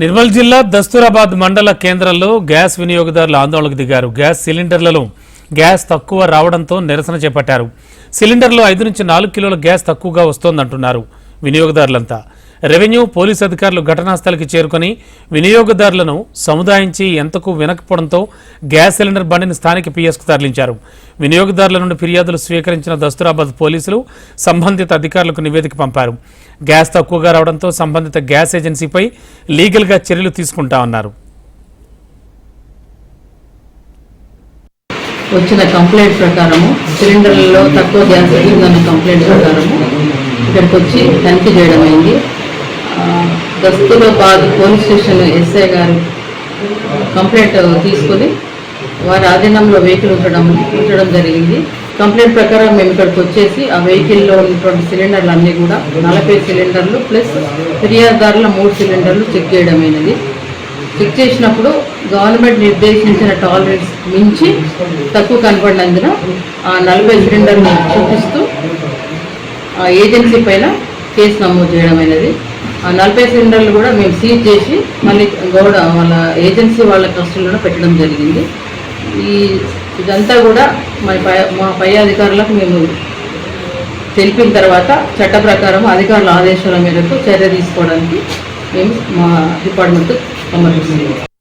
నిర్మల్ జిల్లా దస్తూరాబాద్ మండల కేంద్రంలో గ్యాస్ వినియోగదారులు ఆందోళనకు దిగారు. గ్యాస్ సిలిండర్లలో గ్యాస్ తక్కువ రావడంతో నిరసన చేపట్టారు. సిలిండర్లో ఐదు నుంచి నాలుగు కిలోల గ్యాస్ తక్కువగా వస్తోందంటున్నారు వినియోగదారులంతా. రెవెన్యూ పోలీస్ అధికారులు ఘటనా స్థలికి చేరుకొని వినియోగదారులను సముదాయించి ఎంతకు వినకపోవడంతో గ్యాస్ సిలిండర్ బండిని స్థానిక పిఎస్కు తరలించారు. వినియోగదారుల నుండి ఫిర్యాదులు స్వీకరించిన దస్తురాబాద్ పోలీసులు సంబంధిత అధికారులకు నివేదిక పంపారు. గ్యాస్ తక్కువగా రావడంతో సంబంధిత గ్యాస్ ఏజెన్సీపై లీగల్గా చర్యలు తీసుకుంటామన్నారు వచ్చిన కంప్లైంట్ ప్రకారము సిలిండర్లలో తక్కువ గ్యాస్ వచ్చిందన్న కంప్లైంట్ ప్రకారము ఇక్కడికి వచ్చి తనిఖీ చేయడం అయింది దస్తూరాబాద్ పోలీస్ స్టేషన్ ఎస్ఐ గారు కంప్లైంట్ తీసుకొని వారి ఆధీనంలో వెహికల్ ఉంచడం ఉంచడం జరిగింది. కంప్లైంట్ ప్రకారం మేము ఇక్కడికి వచ్చేసి ఆ వెహికల్లో ఉన్నటువంటి సిలిండర్లు అన్నీ కూడా నలభై సిలిండర్లు ప్లస్ ఫిర్యాదుదారుల మూడు సిలిండర్లు చెక్ చేయడమైనది చెక్ చేసినప్పుడు గవర్నమెంట్ నిర్దేశించిన టాలరెన్స్ మించి తక్కువ కనపడినందున ఆ నలభై సిలిండర్ని చూపిస్తూ ఆ ఏజెన్సీ పైన కేసు నమోదు చేయడం అనేది. ఆ నలభై సిలిండర్లు కూడా మేము సీజ్ చేసి మళ్ళీ గౌడ వాళ్ళ ఏజెన్సీ వాళ్ళ కస్టడీలో పెట్టడం జరిగింది. ఈ ఇదంతా కూడా మా పై మా పై అధికారులకు మేము తెలిపిన తర్వాత చట్ట ప్రకారం అధికారుల ఆదేశాల మేరకు చర్య తీసుకోవడానికి మేము మా డిపార్ట్మెంట్ సమర్పిస్తున్నాము